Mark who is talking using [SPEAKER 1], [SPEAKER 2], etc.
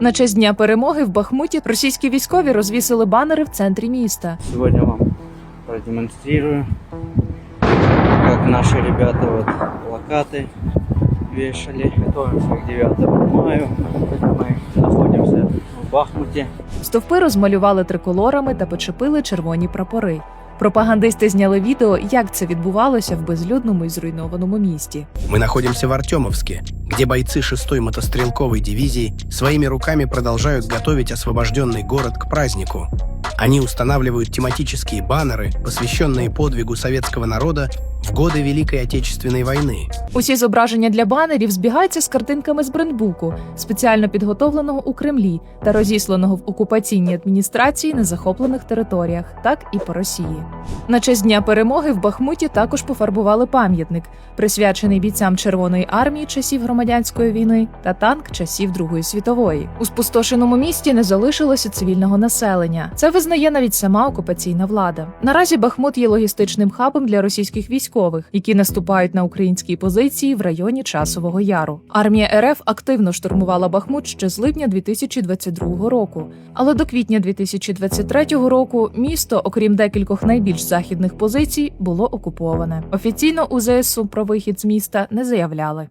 [SPEAKER 1] На честь дня перемоги в Бахмуті російські військові розвісили банери в центрі міста.
[SPEAKER 2] Сегодня вам продемонстрирую, как наши ребята вот плакаты вешали. Готовимся к 9 маю. Мы находимся в Бахмуте.
[SPEAKER 1] Стовпи розмалювали триколорами та почепили червоні прапори. Пропагандисти зняли відео, як це відбувалося в безлюдному і зруйнованому місті.
[SPEAKER 3] Мы находимся в Артемовске, где бойцы 6-й мотострелковой дивизии своими руками продолжают готовить освобожденный город к празднику. Они устанавливают тематические баннеры, посвященные подвигу советского народа в годы Великой Отечественной войны.
[SPEAKER 1] Усі зображення для банерів збігаються з картинками з брендбуку, спеціально підготовленого у Кремлі та розісланого в окупаційній адміністрації на захоплених територіях, так і по Росії. На честь дня перемоги в Бахмуті також пофарбували пам'ятник, присвячений бійцям Червоної армії часів громадянської війни та танк часів Другої світової. У спустошеному місті не залишилося цивільного населення. Це визнає навіть сама окупаційна влада. Наразі Бахмут є логістичним хабом для російських військових, які наступають на українські позиції в районі Часового Яру. Армія РФ активно штурмувала Бахмут ще з липня 2022 року. Але до квітня 2023 року місто, окрім декількох найбільш західних позицій, було окуповане. Офіційно у ЗСУ про вихід з міста не заявляли.